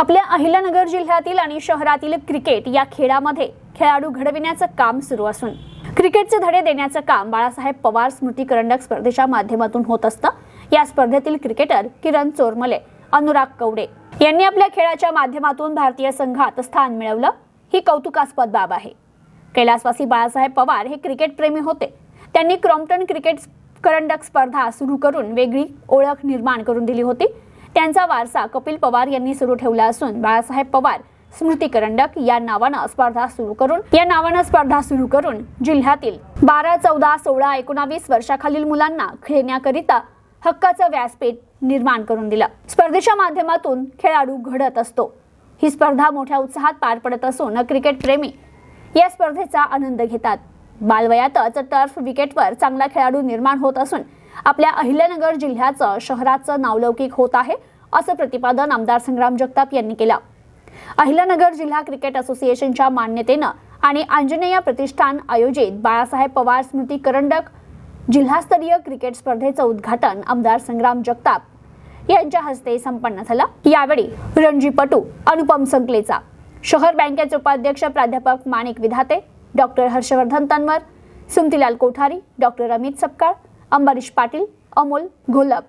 आपल्या अहिल्यानगर जिल्ह्यातील आणि शहरातील क्रिकेट या खेळामध्ये खेळाडू घडविण्याचं काम सुरू असून क्रिकेटचे धडे देण्याचं काम बाळासाहेब पवार स्मृती करंडक स्पर्धेच्या माध्यमातून होत असतं. या स्पर्धेतील क्रिकेटर किरण चोरमले अनुराग कवडे यांनी आपल्या खेळाच्या माध्यमातून भारतीय संघात स्थान मिळवलं. ही कौतुकास्पद बाब आहे. कैलासवासी बाळासाहेब पवार हे क्रिकेट प्रेमी होते. त्यांनी क्रॉम्प्टन क्रिकेट करंडक स्पर्धा सुरू करून वेगळी ओळख निर्माण करून दिली होती. त्यांचा वारसा कपिल पवार यांनी सुरू ठेवला असून बाळासाहेब पवार स्मृती करंडक या नावानं स्पर्धा सुरू करून या नावानं स्पर्धा सुरू करून जिल्ह्यातील बारा चौदा सोळा एकोणावीस वर्षाखालील मुलांना खेळण्याकरिता हक्काचं व्यासपीठ निर्माण करून दिलं. स्पर्धेच्या माध्यमातून खेळाडू घडत असतो. ही स्पर्धा मोठ्या उत्साहात पार पडत असून क्रिकेट प्रेमी या स्पर्धेचा आनंद घेतात. बालवयातच टर्फ विकेटवर चांगला खेळाडू निर्माण होत असून आपल्या अहिल्यानगर जिल्ह्याचं शहराचं नावलौकिक होत आहे असं प्रतिपादन आमदार संग्राम जगताप यांनी केलं. अहिल्यानगर जिल्हा क्रिकेट असोसिएशनच्या मान्यतेनं आणि आंजनेय प्रतिष्ठान आयोजित बाळासाहेब पवार स्मृती करंडक जिल्हास्तरीय क्रिकेट स्पर्धेचं उद्घाटन आमदार संग्राम जगताप यांच्या हस्ते संपन्न झालं. यावेळी रणजीपटू अनुपम संकलेचा शहर बँकेचे उपाध्यक्ष प्राध्यापक माणिक विधाते डॉक्टर हर्षवर्धन तन्वर सुमतीलाल कोठारी डॉक्टर अमित सपकाळ अंबरीश पाटील अमोल घोलप.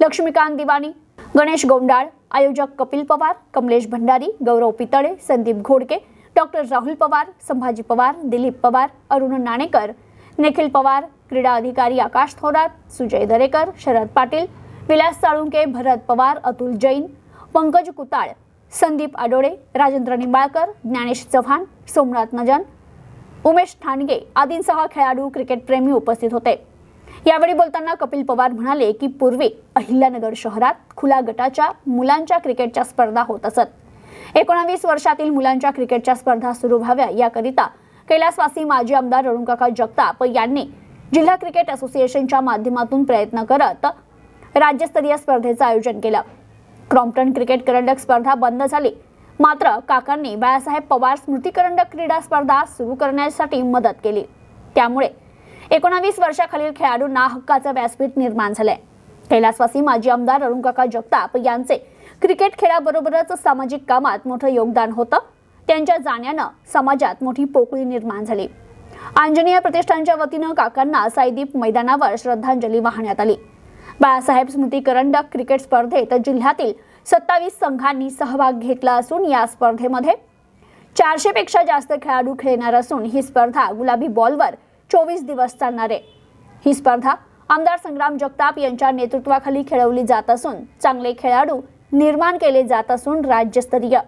लक्ष्मीकांत दिवाणी गणेश गोंडाळ आयोजक कपिल पवार कमलेश भंडारी गौरव पितळे संदीप घोडके डॉक्टर राहुल पवार संभाजी पवार दिलीप पवार अरुण नाणेकर निखिल पवार क्रीडा अधिकारी आकाश थोरात सुजय दरेकर शरद पाटील विलास साळुंके भरत पवार अतुल जैन पंकज कुताळ संदीप आडोळे राजेंद्र निंबाळकर ज्ञानेश चव्हाण सोमनाथ नजन उमेश ठाणगे आदींसह खेळाडू क्रिकेटप्रेमी उपस्थित होते. यावेळी बोलताना कपिल पवार म्हणाले की पूर्वी अहिल्यानगर शहरात खुला गटाच्या मुलांच्या क्रिकेटच्या स्पर्धा होत असत. एकोणावीस वर्षातील मुलांच्या क्रिकेटच्या स्पर्धा सुरू व्हाव्या याकरिता कैलासवासी माजी आमदार अरुणकाका जगताप यांनी जिल्हा क्रिकेट असोसिएशनच्या माध्यमातून प्रयत्न करत राज्यस्तरीय स्पर्धेचं आयोजन केलं. क्रॉम्प्टन क्रिकेट करंडक स्पर्धा बंद झाली. मात्र काकांनी बाळासाहेब पवार स्मृती करंडक क्रीडा स्पर्धा सुरू करण्यासाठी मदत केली. त्यामुळे एकोणावीस वर्षाखालील खेळाडूंना हक्काचं व्यासपीठ निर्माण झालंय. कैलासवासी माजी आमदार अरुणकाका जगताप यांचे क्रिकेट खेळाबरोबरच सामाजिक कामात मोठं योगदान होतं. त्यांच्या जाण्यानं समाजात मोठी पोकळी निर्माण झाली. आंजनेय प्रतिष्ठानच्या वतीनं काकांना साईदीप मैदानावर श्रद्धांजली वाहण्यात आली. बाळासाहेब स्मृती करंडक क्रिकेट स्पर्धेत जिल्ह्यातील सत्तावीस संघांनी सहभाग घेतला असून या स्पर्धेमध्ये चारशे पेक्षा जास्त खेळाडू खेळणार असून ही स्पर्धा गुलाबी बॉलवर चोवीस दिवस चालणार आहे. ही स्पर्धा आमदार संग्राम जगताप यांच्या नेतृत्वाखाली खेळवली जात असून चांगले खेळाडू निर्माण केले जात असून राज्यस्तरीय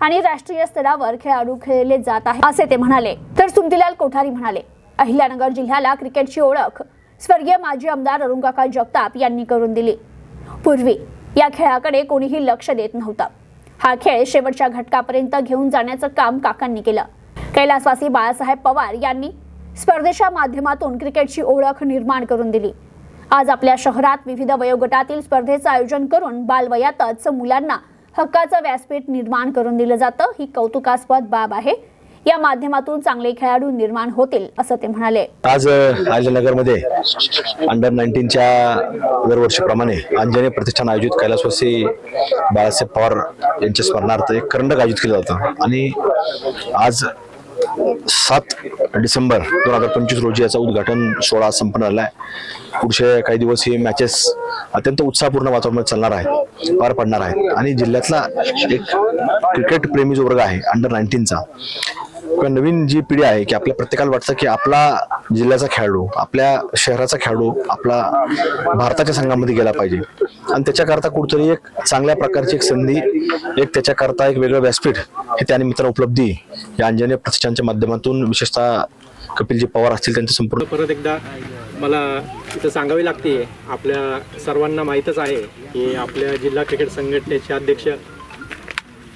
आणि राष्ट्रीय स्तरावर खेळाडू खेळले जात आहे असे ते म्हणाले. तर सुमतीलाल कोठारी म्हणाले अहिल्यानगर जिल्ह्याला क्रिकेटची ओळख स्वर्गीय माजी आमदार अरुणकाका जगताप यांनी करून दिली. पूर्वी या खेळाकडे कोणीही लक्ष देत नव्हतं. हा खेळ शेवटच्या घटकापर्यंत घेऊन जाण्याचं काम काकांनी केलं. कैलासवासी बाळासाहेब पवार यांनी स्पर्धेच्या माध्यमातून क्रिकेटची ओळख निर्माण करून दिली. आज आपल्या शहरात विविध वयोगटातील स्पर्धेचं आयोजन करून बालवयातच मुलांना हक्काचं व्यासपीठ निर्माण करून दिलं जातं. ही कौतुकास्पद बाब आहे. या माध्यमातून चांगले खेळाडू निर्माण होतील असं ते म्हणाले. आज आजनगरमध्ये अंडर नाईन्टीनच्या दरवर्षीप्रमाणे अंजने प्रतिष्ठान आयोजित कैलासवासी बाळासाहेब पवार यांच्या स्मरणार्थ एक करंडक आयोजित केलं जातं. आणि आज सात डिसेंबर दोन हजार पंचवीस रोजी याचा उद्घाटन सोहळा संपन्न झाला आहे पुढचे काही दिवस हे मॅचेस अत्यंत उत्साहपूर्ण वातावरणात चालणार आहेत पार पडणार आहेत. आणि जिल्ह्यातला एक क्रिकेट प्रेमी जो वर्ग आहे अंडर नाईन्टीनचा किंवा नवीन जी पिढी आहे की आपल्या प्रत्येकाला वाटतं की आपला जिल्ह्याचा खेळाडू आपल्या शहराचा खेळाडू आपला भारताच्या संघामध्ये गेला पाहिजे. आणि त्याच्याकरता कुठतरी एक चांगल्या प्रकारची एक संधी एक त्याच्याकरता एक वेगळं व्यासपीठ हे त्या निमित्तानं उपलब्धी या अंजनीय प्रतिष्ठानच्या माध्यमातून विशेषतः कपिलजी पवार असतील त्यांचं संपूर्ण परत एकदा मला इथं सांगावी लागते आपल्या सर्वांना माहीतच आहे की आपल्या जिल्हा क्रिकेट संघटनेचे अध्यक्ष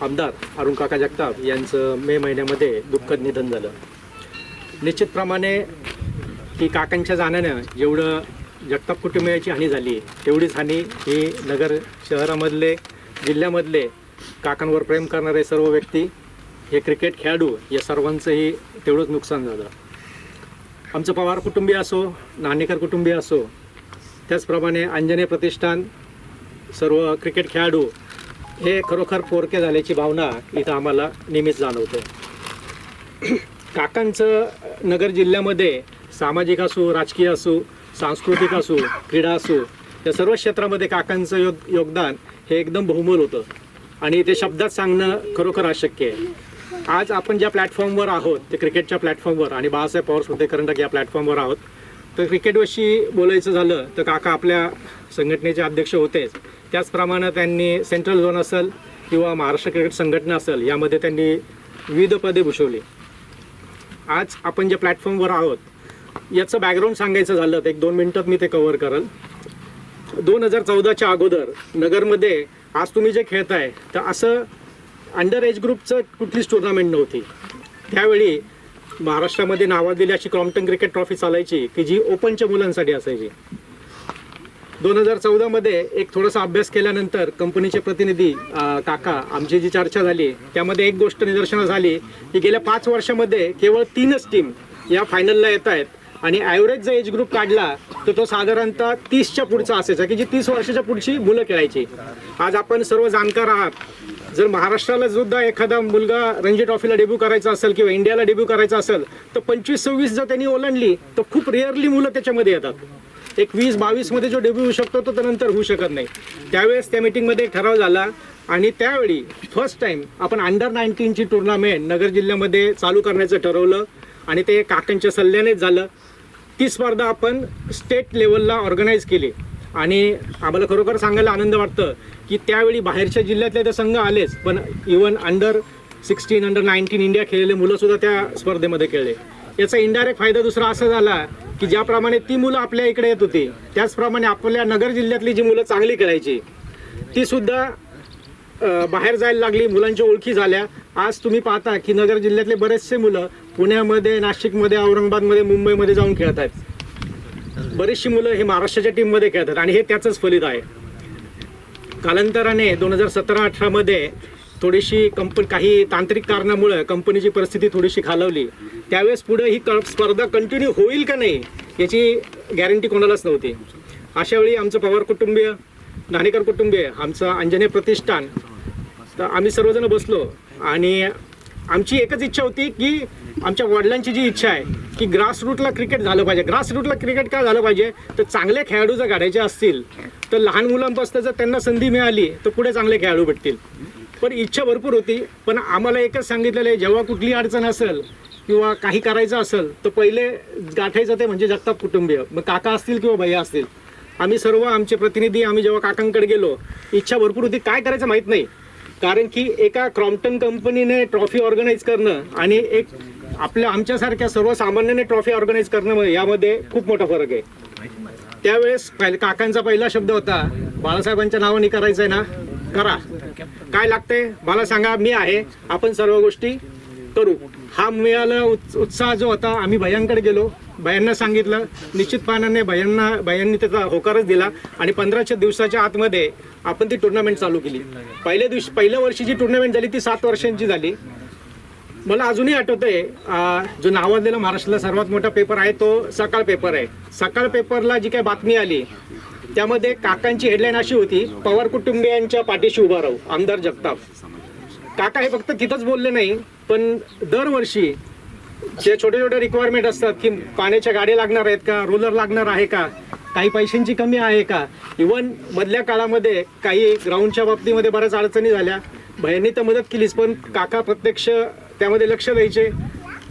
आमदार अरुण काका जगताप यांचं मे महिन्यामध्ये दुःखद निधन झालं. निश्चितप्रमाणे की काकांच्या जाण्यानं जेवढं जगताप कुटुंबियाची हानी झाली तेवढीच हानी ही नगर शहरामधले जिल्ह्यामधले काकांवर प्रेम करणारे सर्व व्यक्ती हे क्रिकेट खेळाडू या सर्वांचंही तेवढंच नुकसान झालं. आमचं पवार कुटुंबीय असो नाणेकर कुटुंबीय असो त्याचप्रमाणे अंजने प्रतिष्ठान सर्व क्रिकेट खेळाडू हे खरोखर पोरके झाल्याची भावना इथं आम्हाला नेहमीच जाणवते. काकांचं नगर जिल्ह्यामध्ये सामाजिक असो राजकीय असू सांस्कृतिक असो क्रीडा असू या सर्व क्षेत्रामध्ये काकांचं योग योगदान हे एकदम बहुमोल होतं. आणि ते शब्दात सांगणं खरोखर अशक्य आहे. आज आपण ज्या प्लॅटफॉर्मवर आहोत ते क्रिकेटच्या प्लॅटफॉर्मवर आणि बाळासाहेब पवार स्मृती करंडक या प्लॅटफॉर्मवर आहोत तर क्रिकेटविषयी बोलायचं झालं तर काका आपल्या संघटनेचे अध्यक्ष होतेच. त्याचप्रमाणे त्यांनी सेंट्रल झोन असेल किंवा महाराष्ट्र क्रिकेट संघटना असेल यामध्ये त्यांनी विविध पदे भूषवली. आज आपण ज्या प्लॅटफॉर्मवर आहोत याचं बॅकग्राऊंड सांगायचं झालं तर एक दोन मिनटात मी ते कव्हर करेल. दोन हजार चौदाच्या अगोदर नगरमध्ये आज तुम्ही जे खेळताय तर असं अंडर एज ग्रुपचं कुठलीच टुर्नामेंट नव्हती. त्यावेळी महाराष्ट्रामध्ये नावाजलेली अशी क्रॉम्प्टन क्रिकेट ट्रॉफी चालायची की जी ओपनच्या मुलांसाठी असायची. दोन हजार चौदामध्ये एक थोडासा अभ्यास केल्यानंतर कंपनीचे प्रतिनिधी काका आमची जी चर्चा झाली त्यामध्ये एक गोष्ट निदर्शनं झाली की गेल्या पाच वर्षामध्ये केवळ तीनच टीम या फायनलला येत आहेत. आणि ॲव्हरेज जर एज ग्रुप काढला तर तो साधारणतः तीसच्या पुढचा असायचा की जी तीस वर्षाच्या पुढची मुलं खेळायची. आज आपण सर्व जाणकार आहात. जर महाराष्ट्राला सुद्धा एखादा मुलगा रणजी ट्रॉफीला डेब्यू करायचा असेल किंवा इंडियाला डेब्यू करायचा असेल तर पंचवीस सव्वीस जर त्यांनी ओलांडली तर खूप रेअरली मुलं त्याच्यामध्ये येतात. एक वीस बावीसमध्ये जो डेब्यू होऊ शकतो तो त्यानंतर होऊ शकत नाही. त्यावेळेस त्या मिटिंगमध्ये एक ठराव झाला आणि त्यावेळी फर्स्ट टाइम आपण अंडर नाईन्टीनची टुर्नामेंट नगर जिल्ह्यामध्ये चालू करण्याचं ठरवलं आणि ते काकांच्या सल्ल्यानेच झालं. ती स्पर्धा आपण स्टेट लेवलला ऑर्गनाईज केली. आणि आम्हाला खरोखर सांगायला आनंद वाटतं की त्यावेळी बाहेरच्या जिल्ह्यातले तर संघ आलेच पण even under sixteen under nineteen India खेळलेले मुलंसुद्धा त्या स्पर्धेमध्ये खेळले. याचा इनडायरेक्ट फायदा दुसरा असा झाला की ज्याप्रमाणे ती मुलं आपल्या इकडे येत होती त्याचप्रमाणे आपल्या नगर जिल्ह्यातली जी मुलं चांगली खेळायची ती सुद्धा बाहेर जायला लागली मुलांच्या ओळखी झाल्या. आज तुम्ही पाहता की नगर जिल्ह्यातले बरेचसे मुलं पुण्यामध्ये नाशिकमध्ये औरंगाबादमध्ये मुंबईमध्ये जाऊन खेळत आहेत. बरीचशी मुलं हे महाराष्ट्राच्या टीममध्ये खेळतात आणि हे त्याचंच फलित आहे. कालांतराने दोन हजार सतरा अठरामध्ये थोडीशी कंपनी काही तांत्रिक कारणामुळं कंपनीची परिस्थिती थोडीशी खालवली. त्यावेळेस पुढे ही क- स्पर्धा कंटिन्यू होईल का नाही याची गॅरंटी कोणालाच नव्हती. अशावेळी आमचं पवार कुटुंबीय नाणेकर कुटुंबीय आमचं अंजनेय प्रतिष्ठान तर आम्ही सर्वजण बसलो आणि आमची एकच इच्छा होती की आमच्या वडिलांची जी इच्छा आहे की ग्रासरूटला क्रिकेट झालं पाहिजे. ग्रासरूटला क्रिकेट का झालं पाहिजे? तर चांगले खेळाडू जर काढायचे असतील तर लहान मुलांपासून जर त्यांना संधी मिळाली तर पुढे चांगले खेळाडू भेटतील. पण इच्छा भरपूर होती पण आम्हाला एकच सांगितलेलं आहे जेव्हा कुठली अडचण असेल किंवा काही करायचं असेल तर पहिले गाठायचं ते म्हणजे जगताप कुटुंबीय. मग काका असतील किंवा भैया असतील. आम्ही सर्व आमचे प्रतिनिधी आम्ही जेव्हा काकांकडे गेलो इच्छा भरपूर होती. काय करायचं माहीत नाही. कारण की एका क्रॉम्प्टन कंपनीने ट्रॉफी ऑर्गनाईज करणं आणि एक आपल्या आमच्यासारख्या सर्वसामान्याने ट्रॉफी ऑर्गनाईज करणं यामध्ये खूप मोठा फरक आहे. त्यावेळेस काकांचा पहिला शब्द होता बाळासाहेबांच्या नावाने करायचंय ना? करा. काय लागतंय? मला सांगा मी आहे आपण सर्व गोष्टी करू. हा मिळाला उत्साह जो होता आम्ही भयांकडे गेलो. भयांना सांगितलं. निश्चितपणाने भयांना भयांनी त्याचा होकारच दिला. आणि पंधराशे दिवसाच्या आतमध्ये आपण ती टुर्नामेंट चालू केली. पहिल्या दिवशी पहिल्या वर्षी जी टुर्नामेंट झाली ती सात वर्षांची झाली. मला अजूनही आठवतं आहे जो नावाजलेला महाराष्ट्रातला सर्वात मोठा पेपर आहे तो सकाळ पेपर आहे. सकाळ पेपरला जी काही बातमी आली त्यामध्ये काकांची हेडलाईन अशी होती पवार कुटुंबियांच्या पाठीशी उभा राहू आमदार जगताप. काका हे फक्त तिथंच बोलले नाही पण दरवर्षी जे छोटे छोटे रिक्वायरमेंट असतात की पाण्याच्या गाड्या लागणार आहेत का रोलर लागणार आहे का काही पैशांची कमी आहे का? इवन मधल्या काळामध्ये काही ग्राउंडच्या बाबतीमध्ये बऱ्याच अडचणी झाल्या. भयांनी तर मदत केलीच पण काका प्रत्यक्ष त्यामध्ये लक्ष द्यायचे.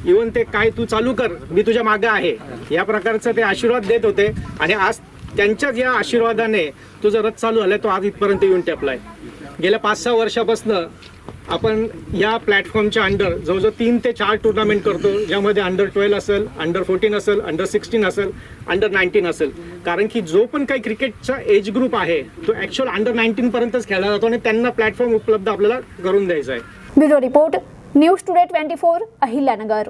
इवन ते काय तू चालू कर मी तुझ्या मागे आहे. या प्रकारचं ते आशीर्वाद देत होते. आणि आज त्यांच्याच या आशीर्वादाने तुझा रथ चालू झालाय तो आज इथपर्यंत येऊन टेपलाय. गेल्या पाच सहा वर्षापासून आपण या प्लॅटफॉर्मच्या अंडर जवळजवळ तीन ते चार टुर्नामेंट करतो ज्यामध्ये अंडर ट्वेल्व असेल अंडर फोर्टीन असेल अंडर सिक्स्टीन असेल अंडर नाईन्टीन असेल. कारण की जो पण काही क्रिकेटचा एज ग्रुप आहे तो ॲक्च्युअल अंडर नाईन्टीनपर्यंतच खेळला जातो आणि त्यांना प्लॅटफॉर्म उपलब्ध आपल्याला करून द्यायचा आहे. Bureau report news today twenty four Ahilyanagar.